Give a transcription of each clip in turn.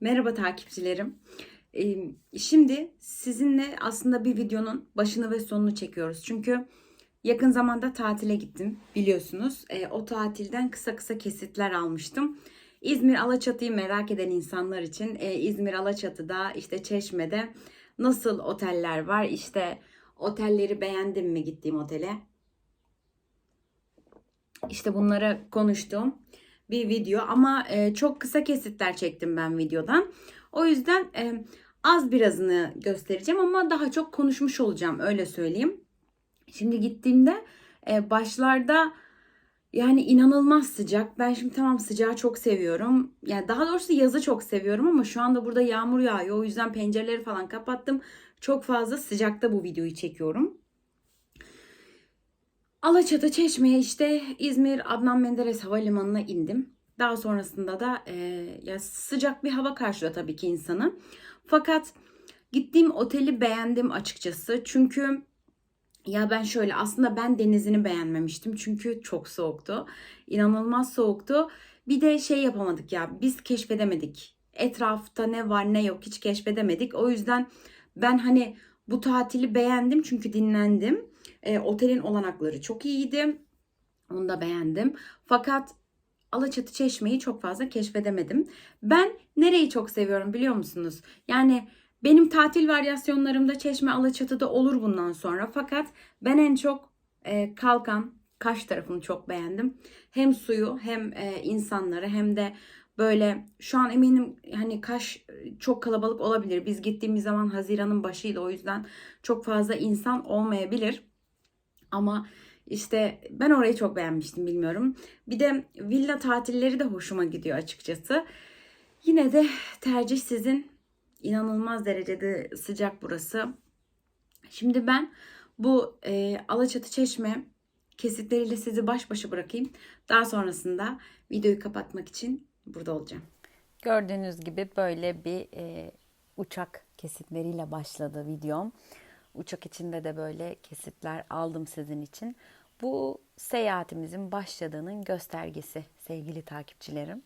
Merhaba takipçilerim. Şimdi sizinle aslında bir videonun başını ve sonunu çekiyoruz. Çünkü yakın zamanda tatile gittim biliyorsunuz. O tatilden kısa kısa kesitler almıştım. İzmir Alaçatı'yı merak eden insanlar için İzmir Alaçatı'da işte Çeşme'de nasıl oteller var? İşte otelleri beğendim mi gittiğim otele? İşte bunları konuştuğum bir video ama e, çok kısa kesitler çektim ben videodan. O yüzden e, az birazını göstereceğim ama daha çok konuşmuş olacağım öyle söyleyeyim. Şimdi gittiğimde e, başlarda yani inanılmaz sıcak. Ben şimdi tamam sıcağı çok seviyorum. Yani daha doğrusu yazı çok seviyorum ama şu anda burada yağmur yağıyor. O yüzden pencereleri falan kapattım. Çok fazla sıcakta bu videoyu çekiyorum. Alaçatı Çeşme'ye işte İzmir Adnan Menderes Havalimanı'na indim. Daha sonrasında da e, ya sıcak bir hava karşılıyor tabii ki insanı. Fakat gittiğim oteli beğendim açıkçası. Çünkü ya ben şöyle aslında ben denizini beğenmemiştim. Çünkü çok soğuktu. İnanılmaz soğuktu. Bir de şey yapamadık ya biz keşfedemedik. Etrafta ne var ne yok hiç keşfedemedik. O yüzden ben hani bu tatili beğendim çünkü dinlendim. E, otelin olanakları çok iyiydi. Onu da beğendim. Fakat Alaçatı Çeşme'yi çok fazla keşfedemedim. Ben nereyi çok seviyorum biliyor musunuz? Yani benim tatil varyasyonlarımda Çeşme Alaçatı'da olur bundan sonra. Fakat ben en çok e, Kalkan, Kaş tarafını çok beğendim. Hem suyu hem e, insanları hem de böyle şu an eminim hani Kaş çok kalabalık olabilir. Biz gittiğimiz zaman Haziran'ın başıydı o yüzden çok fazla insan olmayabilir. Ama işte ben orayı çok beğenmiştim bilmiyorum. Bir de villa tatilleri de hoşuma gidiyor açıkçası. Yine de tercih sizin. İnanılmaz derecede sıcak burası. Şimdi ben bu e, Alaçatı Çeşme kesitleriyle sizi baş başa bırakayım. Daha sonrasında videoyu kapatmak için burada olacağım. Gördüğünüz gibi böyle bir e, uçak kesitleriyle başladı videom. Uçak içinde de böyle kesitler aldım sizin için. Bu seyahatimizin başladığının göstergesi sevgili takipçilerim.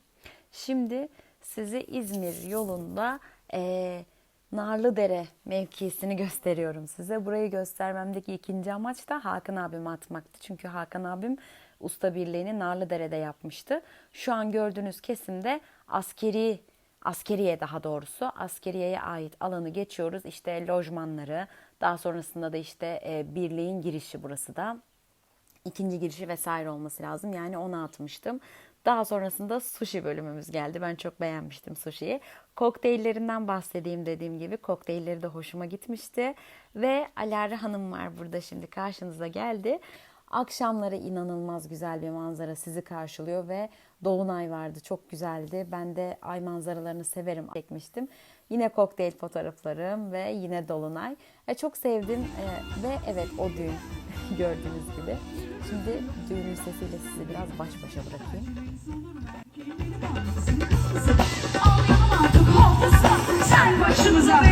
Şimdi size İzmir yolunda e, Narlıdere mevkisini gösteriyorum size. Burayı göstermemdeki ikinci amaç da Hakan abime atmaktı. Çünkü Hakan abim usta birliğini Narlıdere'de yapmıştı. Şu an gördüğünüz kesimde askeri askeriye daha doğrusu askeriyeye ait alanı geçiyoruz. İşte lojmanları, daha sonrasında da işte e, birliğin girişi burası da. İkinci girişi vesaire olması lazım. Yani onu atmıştım. Daha sonrasında sushi bölümümüz geldi. Ben çok beğenmiştim sushi'yi. Kokteyllerinden bahsedeyim dediğim gibi. Kokteylleri de hoşuma gitmişti. Ve Alara Hanım var burada şimdi karşınıza geldi. Akşamları inanılmaz güzel bir manzara sizi karşılıyor ve dolunay vardı. Çok güzeldi. Ben de ay manzaralarını severim. Çekmiştim. Yine kokteyl fotoğraflarım ve yine dolunay. E, çok sevdim E, ve evet o düğün gördüğünüz gibi. Şimdi düğünün sesiyle sizi biraz baş başa bırakayım. Sen başımıza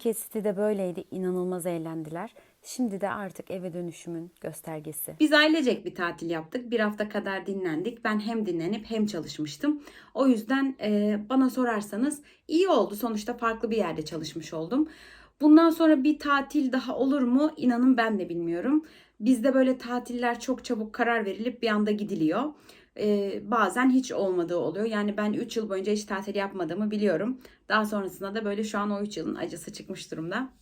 kesiti de böyleydi. İnanılmaz eğlendiler. Şimdi de artık eve dönüşümün göstergesi. Biz ailecek bir tatil yaptık. Bir hafta kadar dinlendik. Ben hem dinlenip hem çalışmıştım. O yüzden e, bana sorarsanız iyi oldu. Sonuçta farklı bir yerde çalışmış oldum. Bundan sonra bir tatil daha olur mu? İnanın ben de bilmiyorum. Bizde böyle tatiller çok çabuk karar verilip bir anda gidiliyor. E, bazen hiç olmadığı oluyor. Yani ben 3 yıl boyunca hiç tatil yapmadığımı biliyorum. Daha sonrasında da böyle şu an o 3 yılın acısı çıkmış durumda.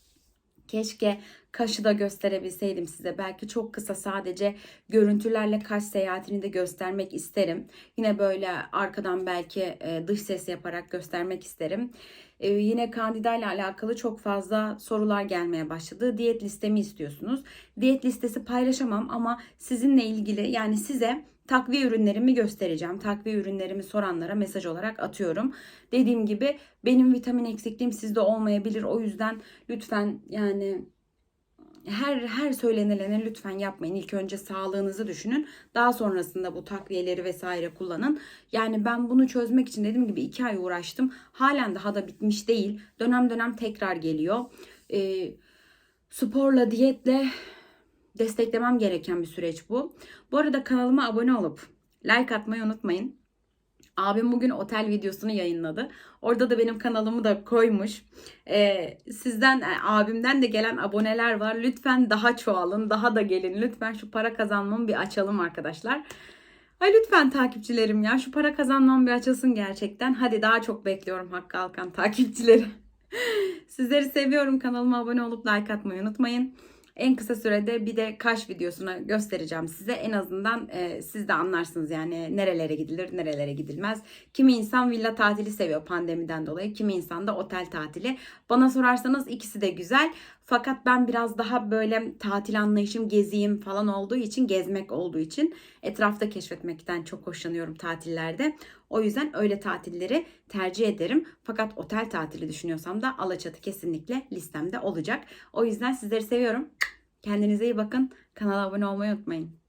Keşke Kaş'ı da gösterebilseydim size. Belki çok kısa sadece görüntülerle Kaş seyahatini de göstermek isterim. Yine böyle arkadan belki e, dış ses yaparak göstermek isterim. E, yine kandida ile alakalı çok fazla sorular gelmeye başladı. Diyet listemi istiyorsunuz. Diyet listesi paylaşamam ama sizinle ilgili yani size takviye ürünlerimi göstereceğim. Takviye ürünlerimi soranlara mesaj olarak atıyorum. Dediğim gibi benim vitamin eksikliğim sizde olmayabilir. O yüzden lütfen yani her her söylenileni lütfen yapmayın. İlk önce sağlığınızı düşünün. Daha sonrasında bu takviyeleri vesaire kullanın. Yani ben bunu çözmek için dediğim gibi iki ay uğraştım. Halen daha da bitmiş değil. Dönem dönem tekrar geliyor. Ee, sporla, diyetle desteklemem gereken bir süreç bu. Bu arada kanalıma abone olup like atmayı unutmayın. Abim bugün otel videosunu yayınladı. Orada da benim kanalımı da koymuş. Ee, sizden, e, abimden de gelen aboneler var. Lütfen daha çoğalın, daha da gelin. Lütfen şu para kazanmamı bir açalım arkadaşlar. Ay lütfen takipçilerim ya şu para kazanmam bir açılsın gerçekten. Hadi daha çok bekliyorum Hakkı Alkan takipçileri. Sizleri seviyorum. Kanalıma abone olup like atmayı unutmayın. En kısa sürede bir de kaş videosunu göstereceğim size. En azından e, siz de anlarsınız yani nerelere gidilir, nerelere gidilmez. Kimi insan villa tatili seviyor pandemiden dolayı. Kimi insan da otel tatili. Bana sorarsanız ikisi de güzel. Fakat ben biraz daha böyle tatil anlayışım geziyim falan olduğu için, gezmek olduğu için etrafta keşfetmekten çok hoşlanıyorum tatillerde. O yüzden öyle tatilleri tercih ederim. Fakat otel tatili düşünüyorsam da Alaçatı kesinlikle listemde olacak. O yüzden sizleri seviyorum. Kendinize iyi bakın. Kanala abone olmayı unutmayın.